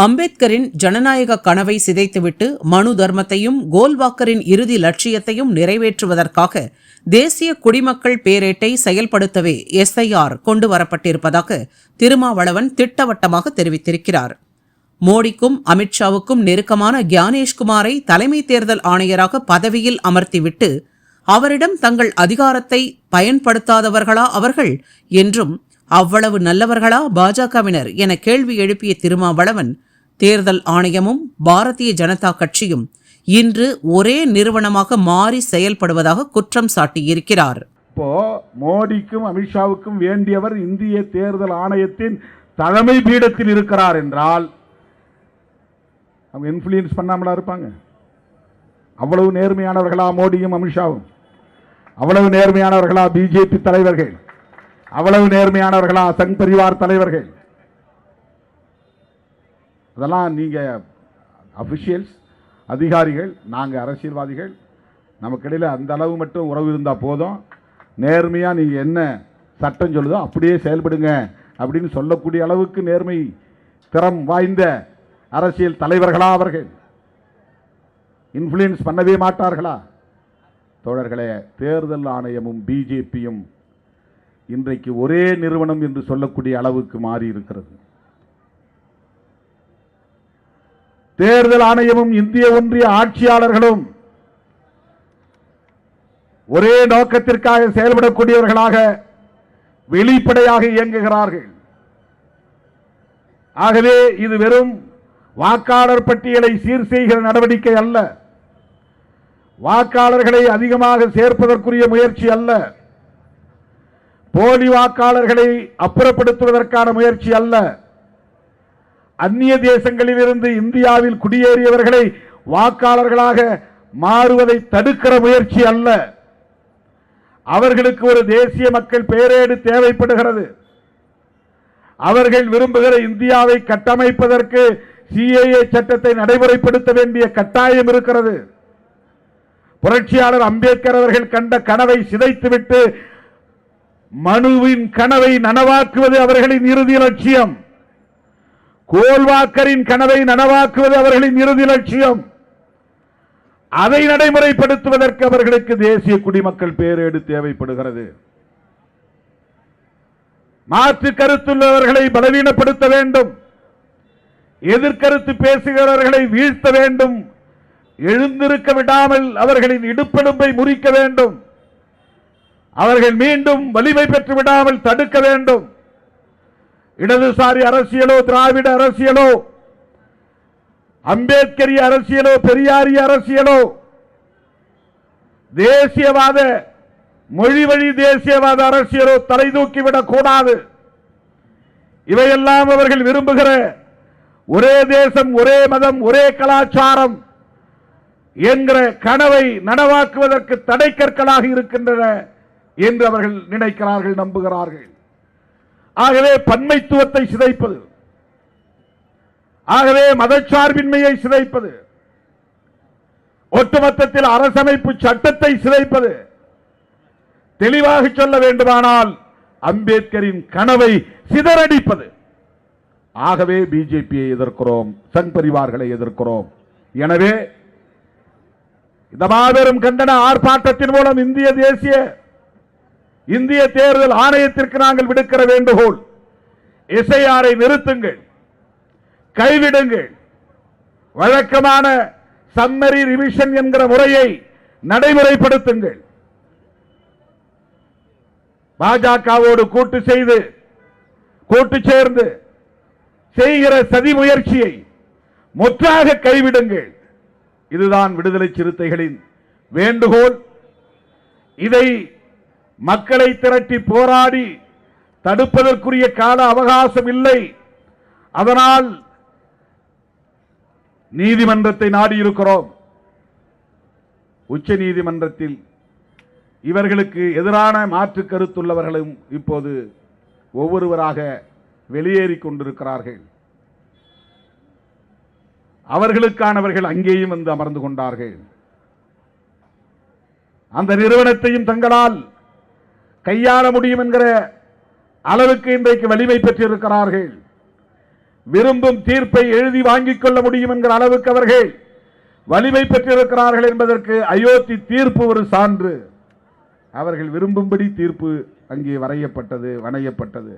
அம்பேத்கரின் ஜனநாயக கனவை சிதைத்துவிட்டு மனு தர்மத்தையும் கோல்வாக்கரின் இறுதி லட்சியத்தையும் நிறைவேற்றுவதற்காக தேசிய குடிமக்கள் பேரேட்டை செயல்படுத்தவே எஸ்ஐஆர் கொண்டு வரப்பட்டிருப்பதாக திருமாவளவன் திட்டவட்டமாக தெரிவித்திருக்கிறார். மோடிக்கும் அமித்ஷாவுக்கும் நெருக்கமான கியானேஷ்குமாரை தலைமை தேர்தல் ஆணையராக பதவியில் அமர்த்திவிட்டு அவரிடம் தங்கள் அதிகாரத்தை பயன்படுத்தாதவர்களா அவர்கள் என்றும் அவ்வளவு நல்லவர்களா பாஜகவினர் என கேள்வி எழுப்பிய திருமாவளவன் தேர்தல் ஆணையமும் பாரதிய ஜனதா கட்சியும் இன்று ஒரே நிறுவனமாக மாறி செயல்படுவதாக குற்றம் சாட்டியிருக்கிறார். இப்போ மோடிக்கும் அமித்ஷாவுக்கும் வேண்டியவர் இந்திய தேர்தல் ஆணையத்தின் தலைமை பீடத்தில் இருக்கிறார் என்றால் அவங்க இன்ஃப்ளூயன்ஸ் பண்ணாமலா இருப்பாங்க? அவ்வளவு நேர்மையானவர்களா மோடியும் அமித்ஷாவும்? அவ்வளவு நேர்மையானவர்களா பிஜேபி தலைவர்கள்? அவ்வளவு நேர்மையானவர்களா சங் பரிவார் தலைவர்கள்? அதெல்லாம் நீங்கள் அஃபிஷியல்ஸ் அதிகாரிகள் நாங்கள் அரசியல்வாதிகள் நமக்கிடையில் அந்த அளவு மட்டும் உறவு இருந்தால் போதும். நேர்மையாக நீங்கள் என்ன சட்டம் சொல்லுதோ அப்படியே செயல்படுங்க அப்படின்னு சொல்லக்கூடிய அளவுக்கு நேர்மை திறம் வாய்ந்த அரசியல் தலைவர்களா அவர்கள். இன்ஃப்ளூயன்ஸ் பண்ணவே மாட்டார்களா? தோழர்களே தேர்தல் ஆணையமும் பிஜேபியும் இன்றைக்கு ஒரே நிறுவனம் என்று சொல்லக்கூடிய அளவுக்கு மாறி இருக்கிறது தேர்தல் ஆணையமும் இந்திய ஒன்றிய ஆட்சியாளர்களும் ஒரே நோக்கத்திற்காக செயல்படக்கூடியவர்களாக வெளிப்படையாக இயங்குகிறார்கள். ஆகவே இது வெறும் வாக்காளர் பட்டியலை சீர் செய்கிற நடவடிக்கை அல்ல. வாக்காளர்களை அதிகமாக சேர்ப்பதற்குரிய முயற்சி அல்ல. போலி வாக்காளர்களை அப்புறப்படுத்துவதற்கான முயற்சி அல்ல. அந்நிய தேசங்களிலிருந்து இந்தியாவில் குடியேறியவர்களை வாக்காளர்களாக மாறுவதை தடுக்கிற முயற்சி அல்ல. அவர்களுக்கு ஒரு தேசிய மக்கள் பேரேடு தேவைப்படுகிறது. அவர்கள் விரும்புகிற இந்தியாவை கட்டமைப்பதற்கு சிஏஏ சட்டத்தை நடைமுறைப்படுத்த வேண்டிய கட்டாயம் இருக்கிறது. புரட்சியாளர் அம்பேத்கர் அவர்கள் கண்ட கனவை சிதைத்துவிட்டு மனுவின் கனவை நனவாக்குவது அவர்களின் இறுதி லட்சியம். கோல்வாக்கரின் கனவை நனவாக்குவது அவர்களின் இறுதி லட்சியம். அதை நடைமுறைப்படுத்துவதற்கு அவர்களுக்கு தேசிய குடிமக்கள் பேரேடு தேவைப்படுகிறது. மாற்று கருத்துள்ளவர்களை பலவீனப்படுத்த வேண்டும். எதிர்கருத்து பேசுகிறவர்களை வீழ்த்த வேண்டும். எழுந்திருக்க விடாமல் அவர்களின் இடுப்பெலும்பை முறிக்க வேண்டும். அவர்கள் மீண்டும் வலிமை பெற்று விடாமல் தடுக்க வேண்டும். இடதுசாரி அரசியலோ திராவிட அரசியலோ அம்பேத்கரிய அரசியலோ பெரியாரிய அரசியலோ தேசியவாத மொழி வழி தேசியவாத அரசியலோ தலை தூக்கிவிடக் கூடாது. இவையெல்லாம் அவர்கள் விரும்புகிற ஒரே தேசம் ஒரே மதம் ஒரே கலாச்சாரம் என்கிற கனவை நனவாக்குவதற்கு தடைக்கற்களாக இருக்கின்றன என்று அவர்கள் நினைக்கிறார்கள் நம்புகிறார்கள். ஆகவே பன்மைத்துவத்தை சிதைப்பது. ஆகவே மதச்சார்பின்மையை சிதைப்பது. ஒட்டுமொத்தத்தில் அரசமைப்பு சட்டத்தை சிதைப்பது. தெளிவாக சொல்ல வேண்டுமானால் அம்பேத்கரின் கனவை சிதறடிப்பது. ஆகவே பிஜேபியை எதிர்க்கிறோம் சங் பரிவார்களை எதிர்க்கிறோம். எனவே இந்த மாபெரும் கண்டன ஆர்ப்பாட்டத்தின் மூலம் இந்திய தேசிய இந்திய தேர்தல் ஆணையத்திற்கு நாங்கள் விடுக்கிற வேண்டுகோள் இசையாரை நிறுத்துங்கள் கைவிடுங்கள். வழக்கமான சம்மரி ரிவிஷன் என்கிற முறையை நடைமுறைப்படுத்துங்கள். பாஜகவோடு கூட்டு செய்து கூட்டு சேர்ந்து செய்கிற சதி முயற்சியை முற்றாக கைவிடுங்கள். இதுதான் விடுதலை சிறுத்தைகளின் வேண்டுகோள். இதை மக்களை திரட்டி போராடி தடுப்பதற்குரிய கால அவகாசம் இல்லை. அதனால் நீதிமன்றத்தை நாடியிருக்கிறோம். உச்ச நீதிமன்றத்தில் இவர்களுக்கு எதிரான மாற்று கருத்துள்ளவர்களும் இப்போது ஒவ்வொருவராக வெளியேறி கொண்டிருக்கிறார்கள். அவர்களுக்கானவர்கள் அங்கேயும் வந்து அமர்ந்து கொண்டார்கள். அந்த நிறுவனத்தையும் தங்களால் கையாள முடியும் என்கிற அளவுக்கு இன்றைக்கு வலிமை பெற்றிருக்கிறார்கள். விரும்பும் தீர்ப்பை எழுதி வாங்கிக் கொள்ள முடியும் என்கிற அளவுக்கு அவர்கள் வலிமை பெற்றிருக்கிறார்கள் என்பதற்கு அயோத்தி தீர்ப்பு ஒரு சான்று. அவர்கள் விரும்பும்படி தீர்ப்பு அங்கே வரையப்பட்டது வணையப்பட்டது.